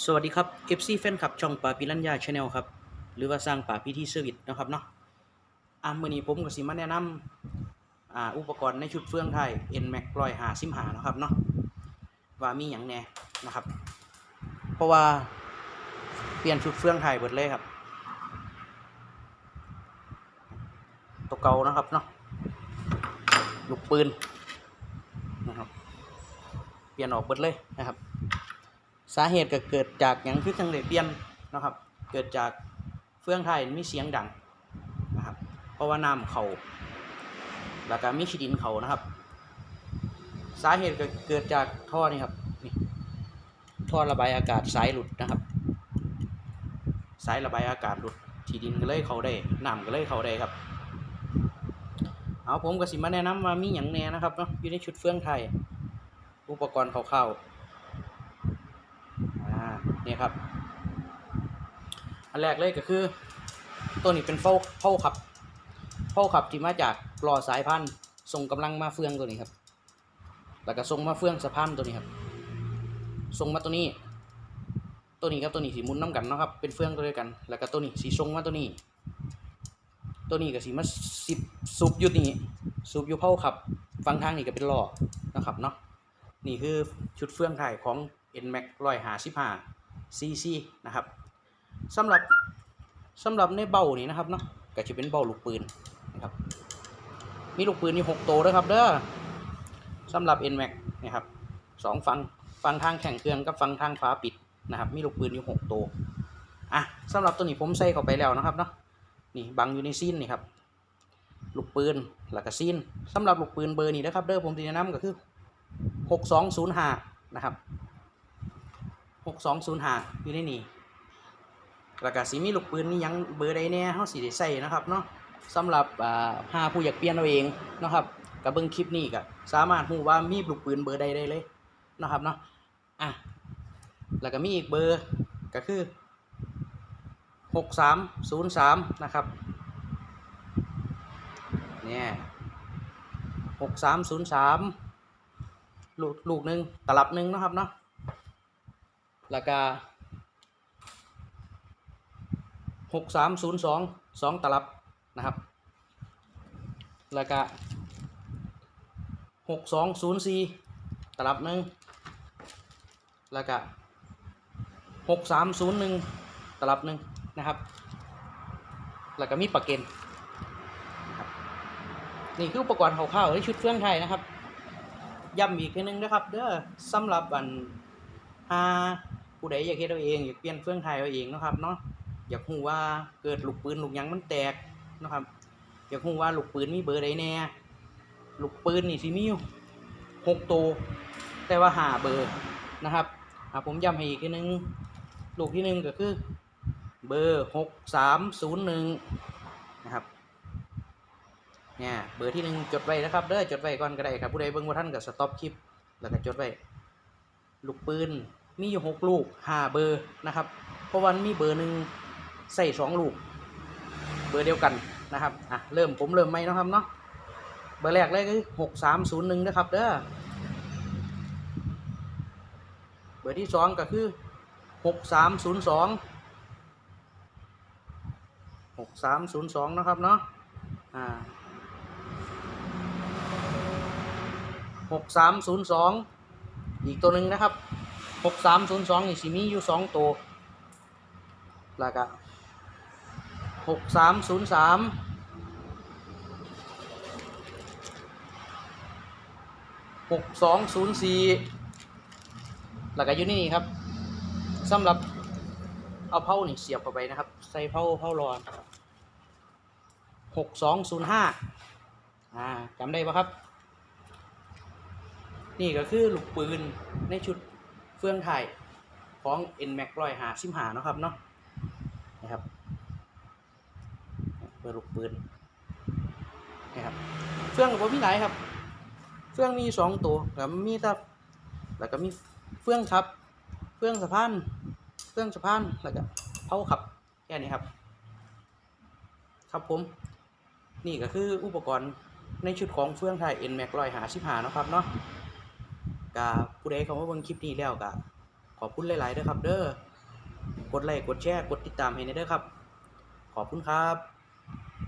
สวัสดีครับ FC แฟนคลับช่องป่าปิรัญญาชาแนลครับ หรือว่าสร้างป่าพิธีเซอร์วิสนะครับเนาะอ่ามื้อนี้ผมก็สิมาแนะนำอ่าอุปกรณ์ในชุดเฟืองไทย NMAX 155นะครับเนาะว่ามีหยังแน่นะครับ เพราะว่าเปลี่ยนชุดเฟืองไทยเบิดเลยครับตัวเก่านะครับเนาะลูกปืนนะครับเปลี่ยนออกเบิดเลยนะครับ สาเหตุก็เกิดจากอย่างที่จังเลยเปลี่ยนนะครับ เกิดจากเฟื่องไทยมีเสียงดังนะครับ เพราะว่าน้ำเขาแล้วก็มีขี้ดินเขานะครับ สาเหตุก็เกิดจากท่อนี่ครับนี่ท่อระบายอากาศสายหลุดนะครับ สายระบายอากาศหลุดที่ดินก็เลยเขาได้น้ำก็เลยเขาได้ครับเอาผมก็สิมาแนะนำว่ามีอย่างแน่นะครับเนาะอยู่ในชุดเฟื่องไทย อุปกรณ์คร่าวๆอ่า นี่ครับ อันแรกเลยก็คือ ตัวนี้เป็นเฝ้าเฝ้าขับเฝ้าขับที่มาจากหล่อสายพันธุ์ส่งกำลังมาเฟืองตัวนี้ครับ แล้วก็ส่งมาเฟืองสะพานตัวนี้ครับส่งมาตัวนี้ ตัวนี้กับตัวนี้สีมุนน้ำกันเนาะครับเป็นเฟืองตัวเดียวกัน แล้วก็ตัวนี้สีส่งมาตัวนี้ ตัวนี้ก็สีมาสิบสูบยุดนี่สูบยู่เผาขับฟังทางนี่ก็เป็นหล่อนะครับเนาะนี่คือชุดเฟืองไทยของ NMAX 155 cc นะครับสำหรับสำหรับในเบ้านี่นะครับเนาะก็จะเป็นเบ้าลูกปืนนะครับมีลูกปืนอยู่6ตัวด้วยครับเด้อสำหรับ NMAX นะครับสองฟังฟังทางแข่งเครื่องกับฟังทางฟ้าปิดนะครับ มีลูกปืนอยู่6ตัวอะสำหรับตัวนี้ผมใส่เข้าไปแล้วนะครับเนาะนี่บังอยู่ในซีนนี่ครับลูกปืนแล้วก็ซีนสำหรับลูกปืนเบอร์นี้นะครับเด้อผมจะแนะนำก็คือหกสองศูนย์ห้านะครับ หกสองศูนย์หาอยู่ในนี่แล้วก็สีมีลูกปืนนี่ยังเบอร์ใดแน่เขาสีได้ใส่นะครับเนาะสำหรับอ่าผู้อยากเปลี่ยนเอาเองนะครับกับเบิ้งคลิปนี้ก็สามารถรู้ว่ามีลูกปืนเบอร์ใดได้เลยนะครับเนาะอะแล้วก็มีอีกเบอร์ก็คือหกสามศูนย์สามนะครับเนี่ยหกสามศูนย์สามลูกลูกหนึ่งตลับหนึ่งนะครับเนาะ แล้วก็หกสามศูนย์สองสองตลับนะครับ แล้วก็หกสองศูนย์สี่ตลับหนึ่งแล้วก็หกสามศูนย์หนึ่งตลับหนึ่งนะครับ แล้วก็มีปากเกนนะครับนี่คืออุปกรณ์คร่าวๆในชุดเฟื่องไทยนะครับย้ำอีกทีหนึงนะครับ เด้อสำหรับอันหา ผู้ใดอยากเฮ็ดเอาเองอยากเปลี่ยนเฟื่องไทยเอาเองนะครับเนาะอยากฮู้ว่าเกิดลูกปืนลูกยังมันแตกนะครับอยากฮู้ว่าลูกปืนมีเบอร์ใดแน่ลูกปืนนี่สิมีอยู่หกตัวแต่ว่าหาเบอร์นะครับอ่าผมย้ำให้อีกทีนึงลูกที่หนึ่งก็คือเบอร์หกสามศูนย์หนึ่งนะครับเนี่ยเบอร์ที่หนึ่งจดไว้นะครับเด้อจดไว้ก่อนก็ได้ครับผู้ใดเบิ่งว่าท่านก็สต็อปคลิปแล้วก็จดไว้ลูกปืน มีอยู่หกลูกห้าเบอร์นะครับ เพราะวันมีเบอร์หนึ่งใส่สองลูก เบอร์เดียวกันนะครับอะเริ่มผมเริ่มไหมนะครับเนาะเบอร์แรกเลยคือหกสามศูนย์หนึ่งนะครับเด้อเบอร์ที่สองก็คือหกสามศูนย์สองหกสามศูนย์สองนะครับเนาะอ่าหกสามศูนย์สองอีกตัวหนึ่งนะครับ หกสามศูนย์สองนี่สิมีอยู่สองตัวแล้วก็หกสามศูนย์สามหกสองศูนย์สี่แล้วก็อยู่นี่ครับสำหรับเอาเผานี่เสียบเข้าไปนะครับ ใส่เผาเผาร้อนหกสองศูนย์ห้าอ่าจำได้ปะครับ นี่ก็คือลูกปืนในชุด ฟื่องไทยของ NMAX ร้อยหาสิมหาเนาะครับเนาะนะครับเบอร์ลูกปืนนะครับเฟื่องกับมีหลายครับเฟื่องมีสองตัวแล้วมีแต่แล้วก็มีเฟื่องครับ เฟื่องสะพานเฟื่องสะพานแล้วก็เผาขับแค่นี้ครับ ครับผมนี่ก็คืออุปกรณ์ในชุดของเฟื่องไทย NMAX ร้อยหาสิบหาเนาะครับเนาะ ก็ผู้ใดเขามาเบิ่งคลิปนี้แล้วก็ขอบคุณหลายๆด้อครับ เด้อกดไลค์กดแชร์กดติดตามให้ในเด้อครับ ขอบคุณครับ